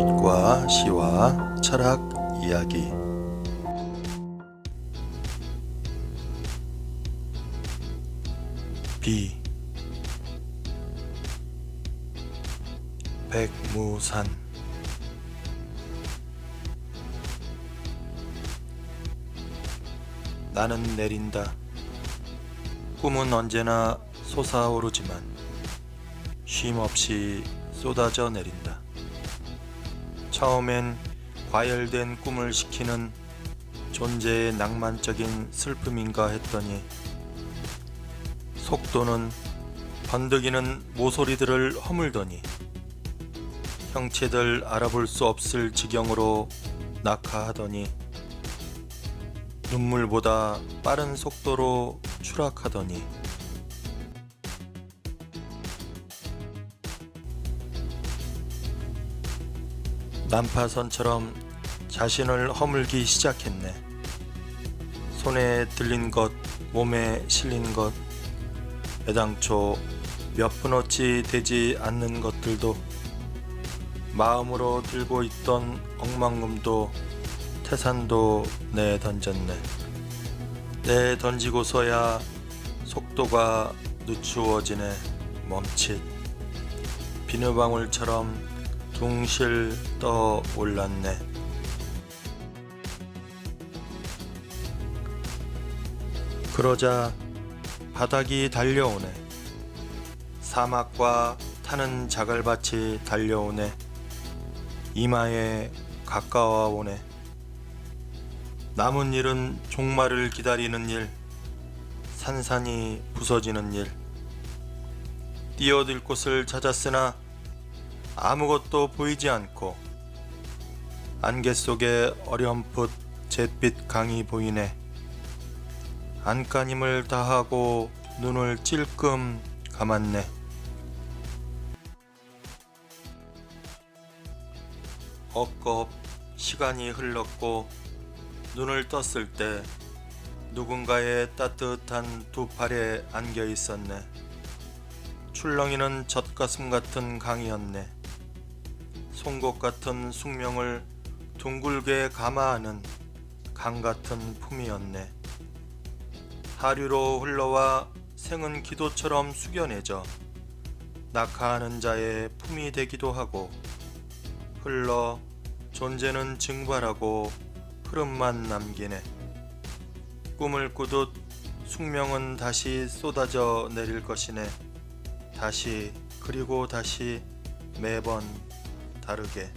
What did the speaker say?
꽃과 시와 철학 이야기 비 백무산 나는 내린다. 꿈은 언제나 솟아오르지만 쉼 없이 쏟아져 내린다. 처음엔 과열된 꿈을 시키는 존재의 낭만적인 슬픔인가 했더니 속도는 번득이는 모서리들을 허물더니 형체들 알아볼 수 없을 지경으로 낙하하더니 눈물보다 빠른 속도로 추락하더니 난파선처럼 자신을 허물기 시작했네. 손에 들린 것, 몸에 실린 것, 애당초 몇 푼어치 되지 않는 것들도 마음으로 들고 있던 억만금도 태산도 내 던졌네. 내 던지고서야 속도가 늦추어지네. 멈칫. 비누방울처럼 둥실 떠 올랐네. 그러자 바닥이 달려오네. 사막과 타는 자갈밭이 달려오네. 이마에 가까워 오네. 남은 일은 종말을 기다리는 일, 산산이 부서지는 일. 뛰어들 곳을 찾았으나 아무것도 보이지 않고 안개 속에 어렴풋 잿빛 강이 보이네. 안간힘을 다하고 눈을 찔끔 감았네. 엇겁 시간이 흘렀고 눈을 떴을 때 누군가의 따뜻한 두 팔에 안겨 있었네. 출렁이는 젖가슴 같은 강이었네. 송곳 같은 숙명을 둥글게 감아하는 강 같은 품이었네. 하류로 흘러와 생은 기도처럼 숙연해져 낙하하는 자의 품이 되기도 하고 흘러 존재는 증발하고 흐름만 남기네. 꿈을 꾸듯 숙명은 다시 쏟아져 내릴 것이네. 다시 그리고 다시 매번 다르게.